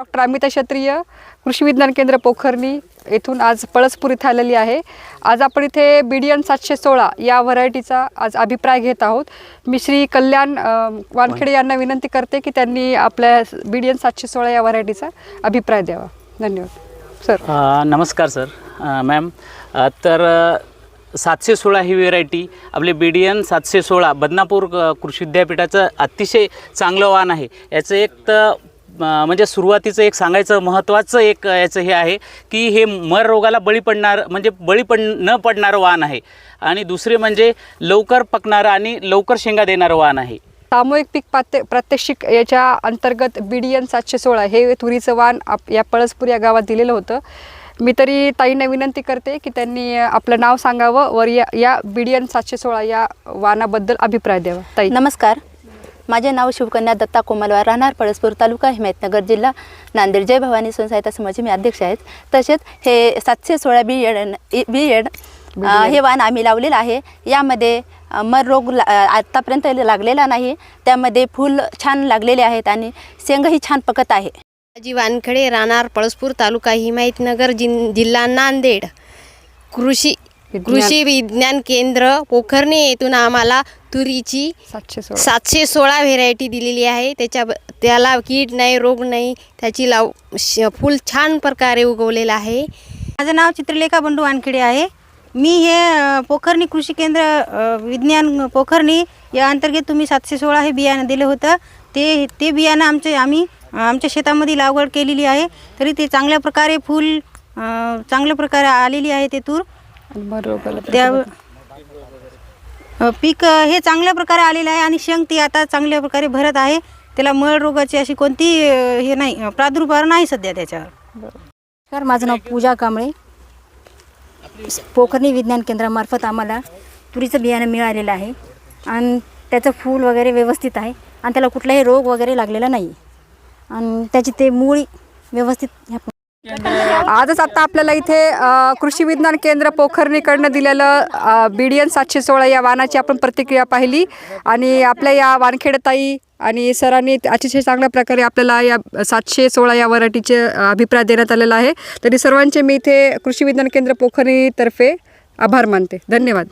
Doctor Amita क्षत्रिय कृषी विज्ञान केंद्र पोखरणी येथून आज पळसपूर इथे आलेली आहे. आज आपण इथे बी डी एन सातशे सोळा या व्हरायटीचा आज अभिप्राय घेत आहोत. मी श्री कल्याण वानखेडे यांना विनंती करते की त्यांनी आपल्या बी डी एन सातशे सोळा या व्हरायटीचा अभिप्राय द्यावा. धन्यवाद. सर. नमस्कार सर. मॅम. तर सातशे सोळा ही व्हेरायटी आपले बी डी एन सातशे सोळा बदनापूर कृषी विद्यापीठाचं अतिशय चांगलं वाहन आहे. याचं एक तर म्हणजे सुरुवातीचं एक सांगायचं महत्त्वाचं एक याचं हे आहे की हे मर रोगाला बळी पडणार म्हणजे बळी पड न पडणारं वाण आहे. आणि दुसरे म्हणजे लवकर पकणारं आणि लवकर शेंगा देणारं वाण आहे. सामूहिक पीक प्रात्य प्रात्यक्षिक याच्या अंतर्गत बी डी एन सातशे सोळा हे तुरीचं वाण आप या पळसपूर या गावात दिलेलं होतं. मी तरी ताईंना विनंती करते की त्यांनी आपलं नाव सांगावं वर या या बी डी एन सातशे सोळा या वाणाबद्दल अभिप्राय द्यावा. ताई. नमस्कार. माझे नाव शिवकन्या दत्ता कोमलवार राहणार पळसपूर तालुका हिमायतनगर जिल्हा नांदेड. जय भवानी स्वयंसहायता समाजाचे मी अध्यक्ष आहेत. तसेच हे सातशे सोळा बी एड बी एड हे वाण आम्ही लावलेलं आहे. यामध्ये मर रोग ला- आत्तापर्यंत लागलेला नाही. त्यामध्ये फूल छान लागलेले आहेत आणि शेंगही छान पकत आहे. जी वानखडे राहणार पळसपूर तालुका हिमायतनगर जिन जिल्हा नांदेड. कृषी. कृषी विज्ञान केंद्र पोखर्णी येथून आम्हाला तुरीची सातशे सोळा. सातशे सोळा व्हेरायटी दिलेली आहे. त्याच्या त्याला कीड नाही रोग नाही त्याची लाव श फूल छान प्रकारे उगवलेलं आहे. माझं नाव चित्रलेखा बंडू वानखेडे आहे. मी हे पोखर्णी कृषी केंद्र विज्ञान पोखर्णी या अंतर्गत तुम्ही सातशे सोळा हे बियाणं दिलं होतं. ते ते बियाणं आमचे आम्ही आमच्या शेतामध्ये लागवड केलेली आहे. तरी ते चांगल्या प्रकारे फूल चांगल्या प्रकारे आलेली आहे ते तूर. आणि त्या पीक हे चांगल्या प्रकारे आलेलं आहे आणि शेंग ती आता चांगल्या प्रकारे भरत आहे. त्याला मळ रोगाची अशी कोणती हे नाही प्रादुर्भाव नाही सध्या त्याच्यावर. नमस्कार माझं नाव पूजा कांबळे. पोखर्णी विज्ञान केंद्रामार्फत आम्हाला तुरीचं बियाणं मिळालेलं आहे. आणि त्याचं फूल वगैरे व्यवस्थित आहे. आणि त्याला कुठलाही रोग वगैरे लागलेला नाही. आणि त्याची ते मूळ व्यवस्थित ह्या आजच आता आपल्याला इथे कृषी विज्ञान केंद्र पोखरणीकडनं दिलेलं बी डी एन सातशे सोळा या वाहनाची आपण प्रतिक्रिया पाहिली. आणि आपल्या या वानखेडताई आणि सरांनी अतिशय चांगल्या प्रकारे आपल्याला या सातशे सोळा या वरायटीचे अभिप्राय देण्यात आलेला आहे. तरी सर्वांचे मी इथे कृषी विज्ञान केंद्र पोखरीतर्फे आभार मानते. धन्यवाद.